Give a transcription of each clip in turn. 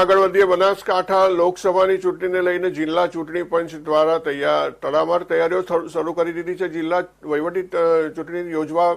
આગળ વધીએ બનાસકાંઠા લોકસભાની ચૂંટણીને લઈને જિલ્લા ચૂંટણી પંચ દ્વારા તૈયાર તડામાર તૈયારીઓ શરૂ કરી દીધી છે. જિલ્લા વહીવટી ચૂંટણી યોજવા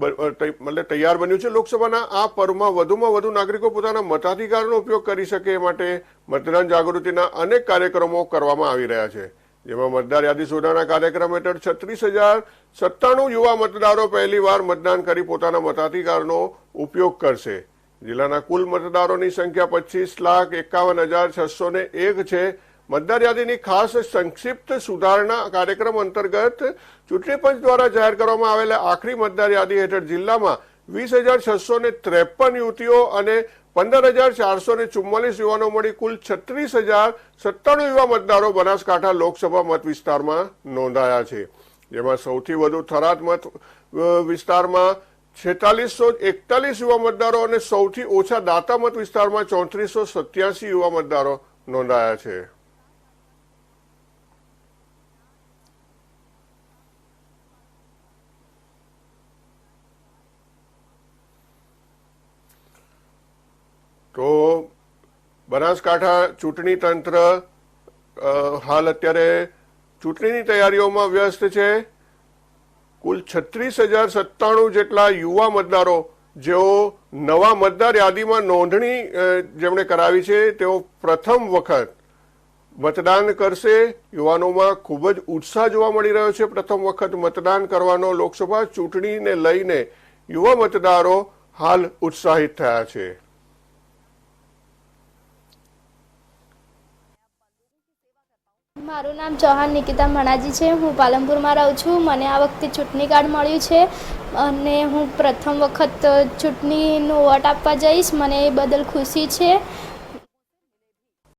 મતલબ તૈયાર બન્યું છે. લોકસભાના આ પર્વમાં વધુમાં વધુ નાગરિકો પોતાના મતાધિકારનો ઉપયોગ કરી શકે માટે મતદાન જાગૃતિના અનેક કાર્યક્રમો કરવામાં આવી રહ્યા છે. જેમાં મતદાર યાદી સુધારણા કાર્યક્રમ હેઠળ છત્રીસ હજાર સત્તાણું યુવા મતદારો પહેલીવાર મતદાન કરી પોતાના મતાધિકારનો ઉપયોગ કરશે. જિલ્લાના કુલ મતદારોની સંખ્યા પચીસ લાખ એકાવન હજાર છસો ને એક છે. મતદાર યાદીની ખાસ સંક્ષિપ્ત સુધારણા કાર્યક્રમ અંતર્ગત ચૂંટણી પંચ દ્વારા જાહેર કરવામાં આવેલા આખરી મતદાર યાદી હેઠળ જિલ્લામાં વીસ હજાર છસો ને ત્રેપન યુવતીઓ અને પંદર હજાર ચારસો ને ચુમ્માલીસ યુવાનો મળી કુલ છત્રીસ હજાર સત્તાણું યુવા મતદારો બનાસકાંઠા લોકસભા મત વિસ્તારમાં નોંધાયા છે. જેમાં સૌથી વધુ થરાદ મત વિસ્તારમાં છેતાલીસો એકતાલીસ યુવા મતદારો અને સૌથી ઓછા દાતા મત વિસ્તારમાં ચોત્રીસો સત્યાસી યુવા મતદારો નોંધાયા છે. તો બનાસકાંઠા ચૂંટણી તંત્ર હાલ અત્યારે ચૂંટણીની તૈયારીઓમાં વ્યસ્ત છે. કુલ છત્રીસ હજાર સત્તાણું જેટલા યુવા મતદારો જેઓ નવા મતદાર યાદીમાં નોંધણી જેમણે કરાવી છે, તેઓ પ્રથમ વખત મતદાન કરશે. યુવાનોમાં ખૂબ જ ઉત્સાહ જોવા મળી રહ્યો છે. પ્રથમ વખત મતદાન કરવાનો લોકસભા ચૂંટણીને લઈને યુવા મતદારો હાલ ઉત્સાહિત થયા છે. મારું નામ ચૌહાણ નિકિતા મણાજી છે. હું પાલનપુરમાં રહું છું. મને આ વખતે ચૂંટણી કાર્ડ મળ્યું છે અને હું પ્રથમ વખત ચૂંટણીનું વોટ આપવા જઈશ. મને એ બદલ ખુશી છે.